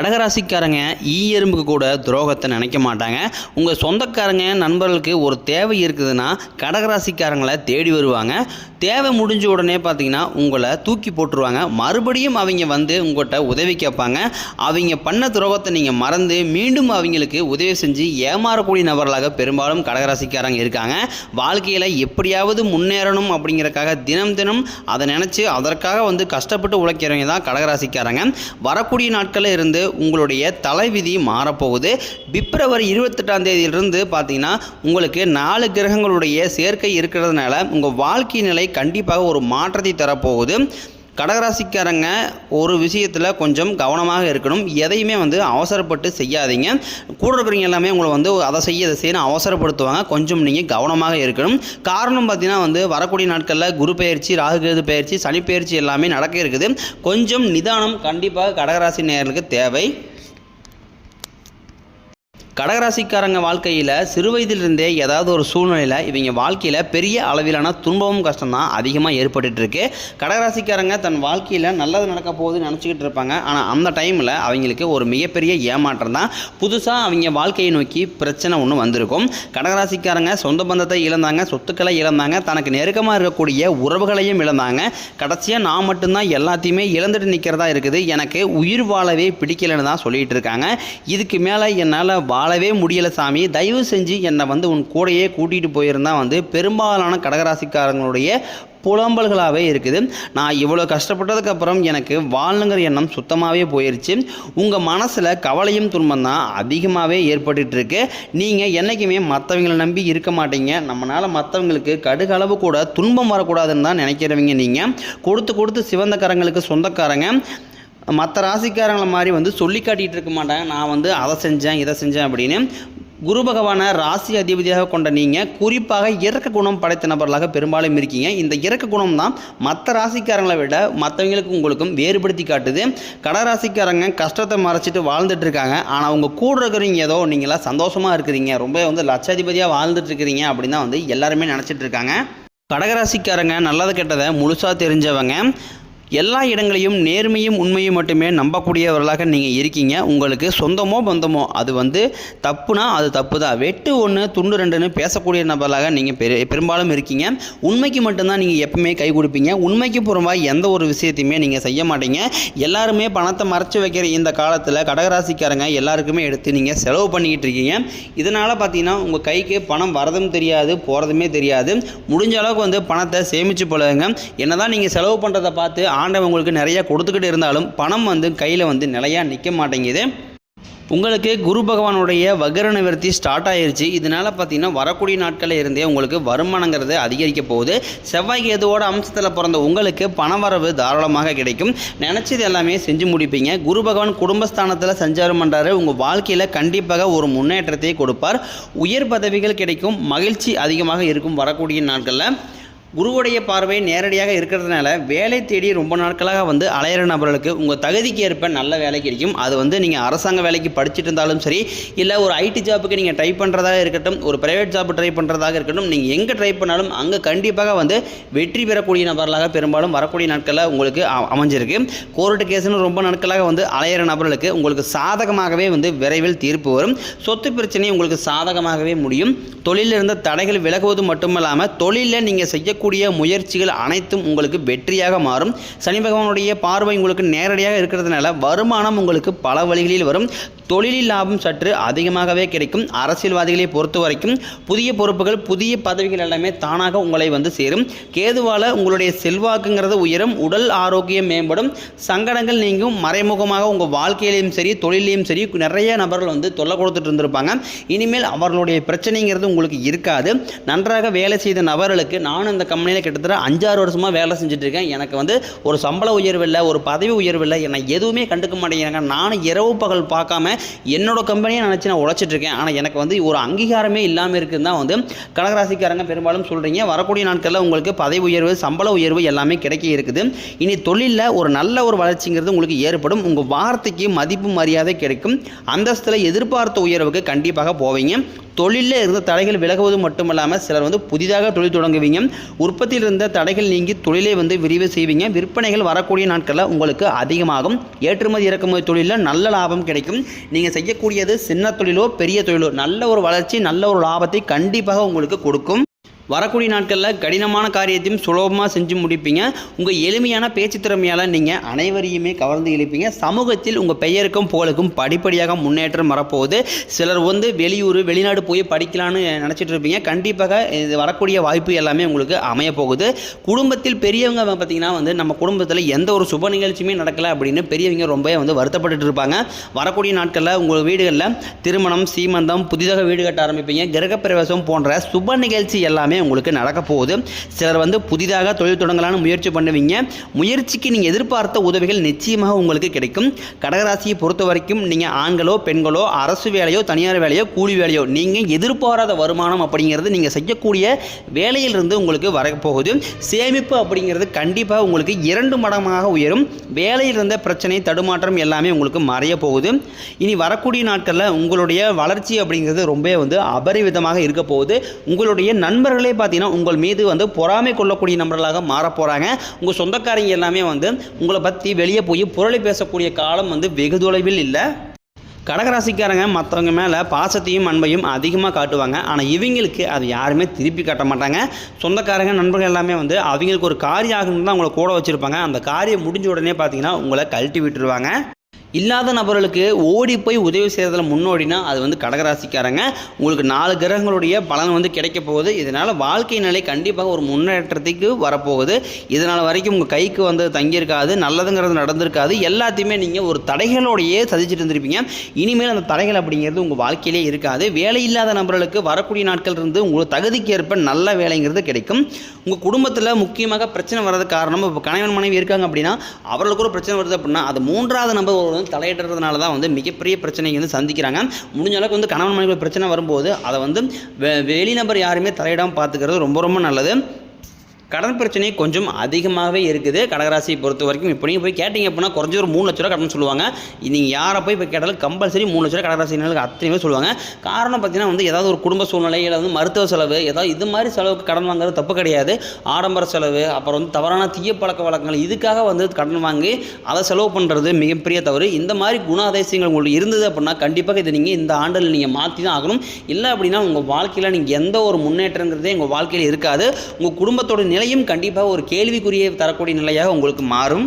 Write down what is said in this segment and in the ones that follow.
கடகராசிக்காரங்க ஈ எறும்புக்கு கூட துரோகத்தை நினைக்க மாட்டாங்க. உங்கள் சொந்தக்காரங்க நண்பர்களுக்கு ஒரு தேவை இருக்குதுன்னா கடகராசிக்காரங்களை தேடி வருவாங்க. தேவை முடிஞ்ச உடனே பார்த்தீங்கன்னா உங்களை தூக்கி போட்டுருவாங்க. மறுபடியும் அவங்க வந்து உங்கள்கிட்ட உதவி கேட்பாங்க. அவங்க பண்ண துரோகத்தை நீங்கள் மறந்து மீண்டும் அவங்களுக்கு உதவி செஞ்சு ஏமாறக்கூடிய நபர்களாக பெரும்பாலும் கடகராசிக்காரங்க இருக்காங்க. வாழ்க்கையில் எப்படியாவது முன்னேறணும் அப்படிங்கிறக்காக தினம் தினம் அதை நினச்சி அதற்காக வந்து கஷ்டப்பட்டு உழைக்கிறவங்க தான் கடகராசிக்காரங்க. வரக்கூடிய நாட்களில் இருந்து உங்களுடைய தலைவிதி மாறப்போகுது. பிப்ரவரி இருபத்தெட்டாம் தேதியிலிருந்து பார்த்தீங்கன்னா உங்களுக்கு நாலு கிரகங்களுடைய சேர்க்கை இருக்கிறதுனால உங்கள் வாழ்க்கை நிலை கண்டிப்பாக ஒரு மாற்றத்தை தரப்போகுது. கடகராசிக்காரங்க ஒரு விஷயத்தில் கொஞ்சம் கவனமாக இருக்கணும். எதையுமே வந்து அவசரப்பட்டு செய்யாதீங்க. கூட இருக்கிறவங்க எல்லாமே உங்களை வந்து அதை செய்ய இதை செய்யணும் அவசரப்படுத்துவாங்க. கொஞ்சம் நீங்கள் கவனமாக இருக்கணும். காரணம் பார்த்தீங்கன்னா வந்து வரக்கூடிய நாட்களில் குரு பயிற்சி ராகுகேது பயிற்சி சனி பயிற்சி எல்லாமே நடக்க இருக்குது. கொஞ்சம் நிதானம் கண்டிப்பாக கடகராசி நேர்களுக்கு தேவை. கடகராசிக்காரங்க வாழ்க்கையில் சிறு வயதிலிருந்தே ஏதாவது ஒரு சூழ்நிலையில் இவங்க வாழ்க்கையில் பெரிய அளவிலான துன்பமும் கஷ்டம் தான் அதிகமாக ஏற்பட்டுட்டு இருக்கு கடகராசிக்காரங்க தன் வாழ்க்கையில் நல்லது நடக்க போகுதுன்னு நினச்சிக்கிட்டு இருப்பாங்க. ஆனால் அந்த டைமில் அவங்களுக்கு ஒரு மிகப்பெரிய ஏமாற்றம் தான் புதுசாக அவங்க வாழ்க்கையை நோக்கி பிரச்சனை ஒன்று வந்திருக்கும். கடகராசிக்காரங்க சொந்த பந்தத்தை இழந்தாங்க சொத்துக்களை இழந்தாங்க தனக்கு நெருக்கமாக இருக்கக்கூடிய உறவுகளையும் இழந்தாங்க. கடைசியாக நான் மட்டும்தான் எல்லாத்தையுமே இழந்துட்டு நிற்கிறதா இருக்குது. எனக்கு உயிர் வாழவே பிடிக்கலைன்னு தான் சொல்லிகிட்டு இருக்காங்க. இதுக்கு மேலே என்னால் வாழவே முடியலை சாமி. தயவு செஞ்சு என்னை வந்து உன் கூடையே கூட்டிகிட்டு போயிருந்தா வந்து பெரும்பாலான கடகராசிக்காரங்களுடைய புலம்பல்களாகவே இருக்குது. நான் இவ்வளோ கஷ்டப்பட்டதுக்கப்புறம் எனக்கு வாழணுங்கிற எண்ணம் சுத்தமாகவே போயிடுச்சு உங்கள் மனசில் கவலையும் துன்பம் தான் அதிகமாகவே ஏற்பட்டுருக்கு நீங்கள் என்றைக்குமே மற்றவங்களை நம்பி இருக்க மாட்டீங்க. நம்மளால் மற்றவங்களுக்கு கடுகளவு கூட துன்பம் வரக்கூடாதுன்னு தான் நினைக்கிறவங்க நீங்கள் கொடுத்து கொடுத்து சிவந்தக்காரங்களுக்கு சொந்தக்காரங்க. மற்ற ராசிக்காரங்களை மாதிரி வந்து சொல்லி காட்டிகிட்டு இருக்க மாட்டாங்க நான் வந்து அதை செஞ்சேன் இதை செஞ்சேன் அப்படின்னு குரு பகவானை ராசி அதிபதியாக கொண்ட நீங்கள் குறிப்பாக இறக்க குணம் படைத்த நபர்களாக பெரும்பாலும் இருக்கீங்க. இந்த இறக்க குணம் தான் மற்ற ராசிக்காரங்களை விட மற்றவங்களுக்கும் உங்களுக்கும் வேறுபடுத்தி காட்டுது. கடராசிக்காரங்க கஷ்டத்தை மறைச்சிட்டு வாழ்ந்துட்டு இருக்காங்க. ஆனால் உங்கள் கூட இருக்கிறீங்க ஏதோ நீங்களாம் சந்தோஷமாக இருக்கிறீங்க. ரொம்ப வந்து லட்சாதிபதியாக வாழ்ந்துட்டு இருக்கிறீங்க அப்படின்னு தான் வந்து எல்லாருமே நினச்சிட்டு இருக்காங்க. கடகராசிக்காரங்க நல்லது கெட்டதை முழுசாக தெரிஞ்சவங்க. எல்லா இடங்களையும் நேர்மையும் உண்மையும் மட்டுமே நம்பக்கூடியவர்களாக நீங்கள் இருக்கீங்க. உங்களுக்கு சொந்தமோ பந்தமோ அது வந்து தப்புனா அது தப்பு தான் வெட்டு ஒன்று துண்டு ரெண்டுன்னு பேசக்கூடிய நபர்களாக நீங்கள் பெரு பெரும்பாலும் இருக்கீங்க. உண்மைக்கு மட்டும்தான் நீங்கள் எப்பவுமே கை கொடுப்பீங்க. உண்மைக்கு புறம்பாக எந்த ஒரு விஷயத்தையுமே நீங்கள் செய்ய மாட்டீங்க. எல்லாருமே பணத்தை மறைச்சு வைக்கிற இந்த காலத்தில் கடகராசிக்காரங்க எல்லாருக்குமே எடுத்து நீங்கள் செலவு பண்ணிக்கிட்டு இருக்கீங்க. இதனால் பார்த்தீங்கன்னா உங்கள் கைக்கு பணம் வரதும் தெரியாது போகிறதுமே தெரியாது. முடிஞ்ச அளவுக்கு வந்து பணத்தை சேமித்து பழகுங்க என்னதான் நீங்கள் செலவு பண்ணுறதை பார்த்து ஆண்டவன் உங்களுக்கு நிறையா கொடுத்துக்கிட்டு இருந்தாலும் பணம் வந்து கையில் வந்து நிலையாக நிற்க மாட்டேங்குது. உங்களுக்கு குரு பகவானுடைய வகர நிவர்த்தி ஸ்டார்ட் ஆயிருச்சு. இதனால் பார்த்தீங்கன்னா வரக்கூடிய நாட்களில் இருந்தே உங்களுக்கு வருமானங்கிறது அதிகரிக்க போகுது. செவ்வாய் கேதுவோட அம்சத்தில் பிறந்த உங்களுக்கு பணவரவு தாராளமாக கிடைக்கும். நினச்சது எல்லாமே செஞ்சு முடிப்பீங்க. குரு பகவான் குடும்பஸ்தானத்தில் சஞ்சாரம் பண்ணுறாரு உங்கள் வாழ்க்கையில் கண்டிப்பாக ஒரு முன்னேற்றத்தை கொடுப்பார். உயர் பதவிகள் கிடைக்கும். மகிழ்ச்சி அதிகமாக இருக்கும் வரக்கூடிய நாட்களில். குருவுடைய பார்வை நேரடியாக இருக்கிறதுனால வேலை தேடி ரொம்ப நாட்களாக வந்து அலையிற நபர்களுக்கு உங்கள் தகுதிக்கு ஏற்ப நல்ல வேலை கிடைக்கும். அது வந்து நீங்கள் அரசாங்க வேலைக்கு படிச்சுட்டு இருந்தாலும் சரி இல்லை ஒரு ஐடி ஜாப்புக்கு நீங்கள் ட்ரை பண்ணுறதாக இருக்கட்டும் ஒரு ப்ரைவேட் ஜாப் ட்ரை பண்ணுறதாக இருக்கட்டும் நீங்கள் எங்கே ட்ரை பண்ணாலும் அங்கே கண்டிப்பாக வந்து வெற்றி பெறக்கூடிய நபர்களாக பெரும்பாலும் வரக்கூடிய நாட்களில் உங்களுக்கு அமைஞ்சிருக்கு. கோர்ட்டு கேஸ்னு ரொம்ப நாட்களாக வந்து அலையிற நபர்களுக்கு உங்களுக்கு சாதகமாகவே வந்து விரைவில் தீர்ப்பு வரும். சொத்து பிரச்சனை உங்களுக்கு சாதகமாகவே முடியும். தொழிலில் இருந்த தடைகள் விலகுவது மட்டுமல்லாமல் தொழிலில் நீங்கள் செய்ய செய்யக்கூடிய முயற்சிகள் அனைத்தும் உங்களுக்கு வெற்றியாக மாறும். சனி பகவானுடைய பார்வை உங்களுக்கு நேரடியாக இருக்கிறதுனால வருமானம் உங்களுக்கு பல வழிகளில் வரும். தொழிலில் லாபம் சற்று அதிகமாகவே கிடைக்கும். அரசியல்வாதிகளை பொறுத்த வரைக்கும் புதிய பொறுப்புகள் புதிய பதவிகள் எல்லாமே தானாக உங்களை வந்து சேரும். கேதுவால உங்களுடைய செல்வாக்குங்கிறது உயரும். உடல் ஆரோக்கியம் மேம்படும். சங்கடங்கள் நீங்கும். மறைமுகமாக உங்கள் வாழ்க்கையிலையும் சரி தொழிலையும் சரி நிறைய நபர்கள் வந்து தொல்லை கொடுத்துட்டு இருந்திருப்பாங்க. இனிமேல் அவர்களுடைய பிரச்சனைங்கிறது உங்களுக்கு இருக்காது. நன்றாக வேலை செய்த நபர்களுக்கு நானும் இந்த கம்பெனியில் கிட்டத்தட்ட அஞ்சாறு வருஷமாக வேலை செஞ்சுட்டு இருக்கேன் எனக்கு வந்து ஒரு சம்பள உயர்வு இல்லை ஒரு பதவி உயர்வு இல்லை என்னை எதுவுமே கண்டுக்க மாட்டேங்கிறாங்க. நானும் இரவு பகல் பார்க்காம என்னோட கம்பெனியை நினச்சி நான் உழைச்சிட்டு இருக்கேன் ஆனால் எனக்கு வந்து ஒரு அங்கீகாரமே இல்லாமல் இருக்குன்னு தான் வந்து கடகராசிக்காரங்க பெரும்பாலும் சொல்கிறீங்க வரக்கூடிய நாட்களில் உங்களுக்கு பதவி உயர்வு சம்பள உயர்வு எல்லாமே கிடைக்க இருக்குது. இனி தொழிலில் ஒரு நல்ல ஒரு வளர்ச்சிங்கிறது உங்களுக்கு ஏற்படும். உங்கள் வார்த்தைக்கு மதிப்பு மரியாதை கிடைக்கும். அந்தஸ்தில் எதிர்பார்த்த உயர்வுக்கு கண்டிப்பாக போவீங்க. தொழிலில் இருந்த தடைகள் விலகுவது மட்டுமல்லாமல் சிலர் வந்து புதிதாக தொழில் தொடங்குவீங்க. உற்பத்தியில் இருந்த தடைகள் நீங்கி தொழிலை வந்து விரிவு செய்வீங்க. விற்பனைகள் வரக்கூடிய நாட்களில் உங்களுக்கு அதிகமாகும். ஏற்றுமதி இறக்குமதி தொழிலில் நல்ல லாபம் கிடைக்கும். நீங்கள் செய்யக்கூடியது சின்ன தொழிலோ பெரிய தொழிலோ நல்ல ஒரு வளர்ச்சி நல்ல ஒரு லாபத்தை கண்டிப்பாக உங்களுக்கு கொடுக்கும். வரக்கூடிய நாட்களில் கடினமான காரியத்தையும் சுலபமாக செஞ்சு முடிப்பீங்க. உங்கள் எளிமையான பேச்சு திறமையால் நீங்கள் அனைவரையுமே கவர்ந்து இழுப்பீங்க. சமூகத்தில் உங்கள் பெயருக்கும் புகழுக்கும் படிப்படியாக முன்னேற்றம் வரப்போகுது. சிலர் வந்து வெளியூர் வெளிநாடு போய் படிக்கலான்னு நினச்சிட்டு இருப்பீங்க. கண்டிப்பாக இது வரக்கூடிய வாய்ப்பு எல்லாமே உங்களுக்கு அமைய போகுது. குடும்பத்தில் பெரியவங்க பார்த்தீங்கன்னா வந்து நம்ம குடும்பத்தில் எந்த ஒரு சுப நிகழ்ச்சியுமே நடக்கலை அப்படின்னு பெரியவங்க ரொம்பவே வந்து வருத்தப்பட்டு இருப்பாங்க. வரக்கூடிய நாட்களில் உங்கள் வீடுகளில் திருமணம் சீமந்தம் புதிதாக வீடு கட்ட ஆரம்பிப்பீங்க. கிரகப்பிரவேசம் போன்ற சுப நிகழ்ச்சி எல்லாமே உங்களுக்கு நடக்க போகுது. சிலர் வந்து புதிதாக தொழில் தொடங்கலான்னு முயற்சி பண்ணுவீங்க. முயற்சிக்கு நீங்கள் எதிர்பார்த்த உதவிகள் நிச்சயமாக உங்களுக்கு கிடைக்கும். கடகராசியை பொறுத்த வரைக்கும் நீங்கள் ஆண்களோ பெண்களோ அரசு வேலையோ தனியார் வேலையோ கூலி வேலையோ நீங்கள் எதிர்பாராத வருமானம் அப்படிங்கிறது நீங்கள் செய்யக்கூடிய வேலையிலிருந்து உங்களுக்கு வரப்போகுது சேமிப்பு அப்படிங்கிறது கண்டிப்பாக உங்களுக்கு இரண்டு மடமாக உயரும். வேலையில் இருந்த பிரச்சனை தடுமாற்றம் எல்லாமே உங்களுக்கு மறைய போகுது. இனி வரக்கூடிய நாட்களில் உங்களுடைய வளர்ச்சி அப்படிங்கிறது ரொம்ப வந்து அபரிவிதமாக இருக்க போகுது. உங்களுடைய நண்பர்களே பார்த்தீங்கன்னா உங்கள் மீது வந்து பொறாமை கொள்ளக்கூடிய நபர்களாக மாறப் போகிறாங்க உங்கள் சொந்தக்காரங்க எல்லாமே வந்து உங்களை பற்றி வெளியே போய் புரளி பேசக்கூடிய காலம் வந்து வெகு தொலைவில் இல்லை. கடகராசிக்காரங்க மற்றவங்க மேலே பாசத்தையும் அன்பையும் அதிகமாக காட்டுவாங்க. ஆனால் இவங்களுக்கு அது யாருமே திருப்பி காட்ட மாட்டாங்க. சொந்தக்காரங்க நண்பர்கள் எல்லாமே வந்து அவங்களுக்கு ஒரு காரியம் ஆகணும்னு தான் உங்களை கூட வச்சுருப்பாங்க. அந்த காரியம் முடிஞ்ச உடனே பார்த்தீங்கன்னா உங்களை கழட்டி விட்டுருவாங்க. இல்லாத நபர்களுக்கு ஓடி போய் உதவி செய்கிறதுல முன்னோடினா அது வந்து கடகராசிக்காரங்க. உங்களுக்கு நாலு கிரகங்களுடைய பலன் வந்து கிடைக்க போகுது. இதனால் வாழ்க்கை நிலை கண்டிப்பாக ஒரு முன்னேற்றத்துக்கு வரப்போகுது. இதனால் வரைக்கும் உங்கள் கைக்கு வந்து தங்கியிருக்காது நல்லதுங்கிறது நடந்திருக்காது. எல்லாத்தையுமே நீங்கள் ஒரு தடைகளோடையே சதிச்சுட்டு இருந்திருப்பீங்க. இனிமேல் அந்த தடைகள் அப்படிங்கிறது உங்கள் வாழ்க்கையிலே இருக்காது. வேலை இல்லாத நபர்களுக்கு வரக்கூடிய நாட்கள் இருந்து உங்களுக்கு தகுதிக்கு ஏற்ப நல்ல வேலைங்கிறது கிடைக்கும். உங்கள் குடும்பத்தில் முக்கியமாக பிரச்சனை வர்றதுக்கு காரணம் இப்போ கணவன் மனைவி இருக்காங்க அப்படின்னா அவர்களுக்கு ஒரு பிரச்சனை வருது அப்படின்னா அது மூன்றாவது நபர் வந்து தலையிடுறதுனால தான் வந்து மிகப்பெரிய பிரச்சனையை வந்து சந்திக்கிறாங்க. முடிஞ்ச அளவுக்கு வந்து கணவன் மனைவி பிரச்சனை வரும்போது அதை வந்து வெ வெளிநபர் யாருமே தலையிடாமல் பார்த்துக்கிறது ரொம்ப ரொம்ப நல்லது. கடன் பிரச்சனை கொஞ்சம் அதிகமாகவே இருக்குது. கடகராசியை பொறுத்த வரைக்கும் இப்போ நீங்கள் போய் கேட்டிங்க அப்படின்னா குறைஞ்ச ஒரு மூணு லட்ச ரூபா கடன் சொல்லுவாங்க. நீங்கள் யாரை போய் இப்போ கேட்டாலும் கம்பல்சரி மூணு லட்ச ரூபா கடகராசினருக்கு அத்தனை பேர் சொல்லுவாங்க. காரணம் பார்த்தீங்கன்னா வந்து ஏதாவது ஒரு குடும்ப சூழ்நிலை இல்லை வந்து மருத்துவ செலவு ஏதாவது இது மாதிரி செலவுக்கு கடன் வாங்குறது தப்பு கிடையாது. ஆடம்பர செலவு அப்புறம் வந்து தவறான தீய பழக்க வழக்கங்கள் இதுக்காக வந்து கடன் வாங்கி அதை செலவு பண்ணுறது மிகப்பெரிய தவறு. இந்த மாதிரி குணாதேசியங்கள் உங்களுக்கு இருந்தது அப்படின்னா கண்டிப்பாக இதை நீங்கள் இந்த ஆண்டில் நீங்கள் மாற்றி தான் ஆகணும். இல்லை அப்படின்னா உங்கள் வாழ்க்கையில் நீங்கள் எந்த ஒரு முன்னேற்றங்கிறதே உங்கள் வாழ்க்கையில் இருக்காது. உங்கள் குடும்பத்தோட நிலையும் கண்டிப்பாக ஒரு கேள்விக்குரிய தரக்கூடிய நிலையாக உங்களுக்கு மாறும்.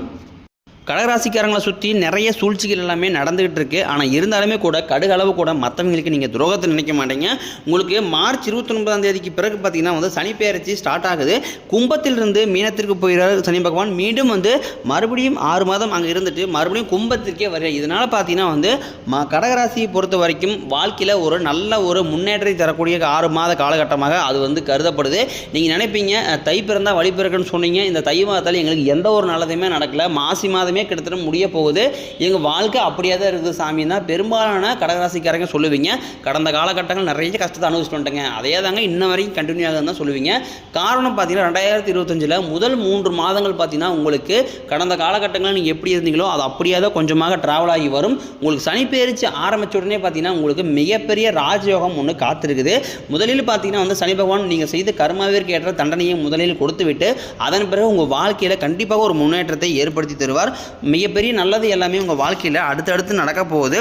கடகராசிக்காரங்களை சுற்றி நிறைய சூழ்ச்சிகள் எல்லாமே நடந்துகிட்டு இருக்கு. ஆனால் இருந்தாலுமே கூட கடுகளவு கூட மற்றவங்களுக்கு நீங்கள் துரோகத்தை நினைக்க மாட்டீங்க. உங்களுக்கு மார்ச் இருபத்தொன்பதாம் தேதிக்கு பிறகு பார்த்தீங்கன்னா வந்து சனி பெயர்ச்சி ஸ்டார்ட் ஆகுது. கும்பத்திலிருந்து மீனத்திற்கு போயிடுறார் சனி பகவான். மீண்டும் வந்து மறுபடியும் ஆறு மாதம் அங்கே இருந்துட்டு மறுபடியும் கும்பத்திற்கே வர இதனால் பார்த்தீங்கன்னா வந்து ம கடகராசியை பொறுத்த வரைக்கும் வாழ்க்கையில் ஒரு நல்ல ஒரு முன்னேற்றத்தை தரக்கூடிய ஆறு மாத காலகட்டமாக அது வந்து கருதப்படுது. நீங்கள் நினைப்பீங்க தை பிறந்தால் வழி பிறக்குன்னு சொன்னீங்க. இந்த தை மாதத்தால் எங்களுக்கு எந்த ஒரு நல்லதுமே நடக்கல. மாசி மாதம் கிட்டத்தட்ட முடிய போகுது. எங்கள் வாழ்க்கை அப்படியே தான் இருக்குது சாமி. தான் பெரும்பாலான கடகராசிக்காரங்க சொல்லுவீங்க. கடந்த காலகட்டங்கள் நிறைய கஷ்டத்தை அனுபவிச்சுட்டு வந்துட்டேங்க. அதே தாங்க இன்ன வரைக்கும் கண்டினியூ ஆகுதுன்னு தான் சொல்லுவீங்க. காரணம் பார்த்தீங்கன்னா ரெண்டாயிரத்தி இருபத்தஞ்சில் முதல் மூன்று மாதங்கள் பார்த்தீங்கன்னா உங்களுக்கு கடந்த காலகட்டங்களில் நீங்கள் எப்படி இருந்தீங்களோ அது அப்படியே தான் கொஞ்சமாக ட்ராவல் ஆகி வரும். உங்களுக்கு சனி பேரிச்சு ஆரம்பிச்ச உடனே பார்த்தீங்கன்னா உங்களுக்கு மிகப்பெரிய ராஜயோகம் ஒன்று காத்திருக்குது. முதலில் பார்த்தீங்கன்னா வந்து சனி பகவான் நீங்கள் செய்த கர்மாவிற்கு ஏற்ற தண்டனையை முதலில் கொடுத்து விட்டு அதன் பிறகு உங்கள் வாழ்க்கையில் கண்டிப்பாக ஒரு முன்னேற்றத்தை ஏற்படுத்தி தருவார். மிகப்பெரிய நல்லது எல்லாமே உங்கள் வாழ்க்கையில் அடுத்தடுத்து நடக்க போகுது.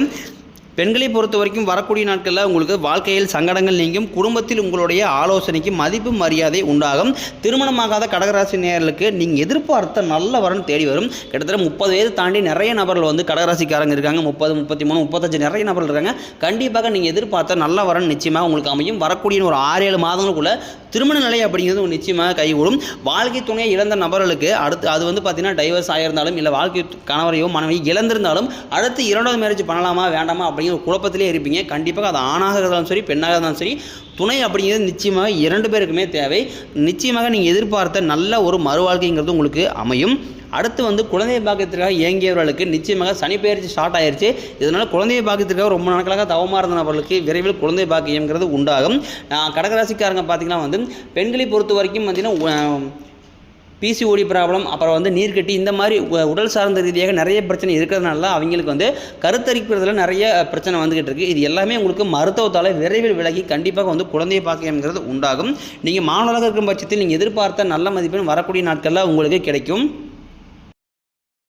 பெண்களை பொறுத்த வரைக்கும் வரக்கூடிய நாட்களில் உங்களுக்கு வாழ்க்கையில் சங்கடங்கள் நீங்கும். குடும்பத்தில் உங்களுடைய ஆலோசனைக்கு மதிப்பு மரியாதை உண்டாகும். திருமணமாகாத கடகராசி நேர்களுக்கு நீங்கள் எதிர்பார்த்த நல்ல வரன் தேடி வரும். கிட்டத்தட்ட முப்பது வயது தாண்டி நிறைய நபர்கள் வந்து கடகராசிக்காரங்க இருக்காங்க. முப்பது முப்பத்தி மூணு முப்பத்தஞ்சு நிறைய நபர்கள் இருக்காங்க. கண்டிப்பாக நீங்கள் எதிர்பார்த்த நல்ல வரன் நிச்சயமாக உங்களுக்கு அமையும். வரக்கூடிய ஒரு ஆறு ஏழு மாதங்களுக்குள்ள திருமண நிலை அப்படிங்கிறது ஒரு நிச்சயமாக கைகூடும். வாழ்க்கை துணையை இழந்த நபர்களுக்கு அடுத்து அது வந்து பார்த்தீங்கன்னா டைவர்ஸ் ஆகியிருந்தாலும் இல்லை வாழ்க்கை கணவரையோ மனைவியோ இழந்திருந்தாலும் அடுத்து இரண்டாவது மேரேஜ் பண்ணலாமா வேண்டாமா அப்படிங்கிற குழப்பத்திலே இருப்பீங்க. கண்டிப்பாக அது ஆணாக இருந்தாலும் சரி பெண்ணாக இருந்தாலும் சரி துணை அப்படிங்கிறது நிச்சயமாக இரண்டு பேருக்குமே தேவை. நிச்சயமாக நீங்கள் எதிர்பார்த்த நல்ல ஒரு மறுவாழ்க்கைங்கிறது உங்களுக்கு அமையும். அடுத்து வந்து குழந்தை பாக்கியத்திற்காக இயங்கியவர்களுக்கு நிச்சயமாக சனி பெயர்ச்சி ஸ்டார்ட் ஆயிருச்சு. இதனால் குழந்தை பாக்கியத்திற்காக ரொம்ப நாட்களாக தவமாக இருந்த நபர்களுக்கு விரைவில் குழந்தை பாக்கியங்கிறது உண்டாகும். கடகராசிக்காரங்க பார்த்தீங்கன்னா வந்து பெண்களை பொறுத்த வரைக்கும் பார்த்தீங்கன்னா பிசிஓடி ப்ராப்ளம் அப்புறம் வந்து நீர்க்கட்டி இந்த மாதிரி உடல் சார்ந்த ரீதியாக நிறைய பிரச்சனை இருக்கிறதுனால அவங்களுக்கு வந்து கருத்தரிக்கிறதுல நிறைய பிரச்சனை வந்துகிட்டு இருக்குது இது எல்லாமே உங்களுக்கு மருத்துவத்தால் விரைவில் விலகி கண்டிப்பாக வந்து குழந்தை பாக்கியம்ங்கிறது உண்டாகும். நீங்கள் மாணவராக இருக்கும் பட்சத்தில் நீங்கள் எதிர்பார்த்த நல்ல மதிப்பெண் வரக்கூடிய நாட்களில் உங்களுக்கு கிடைக்கும்.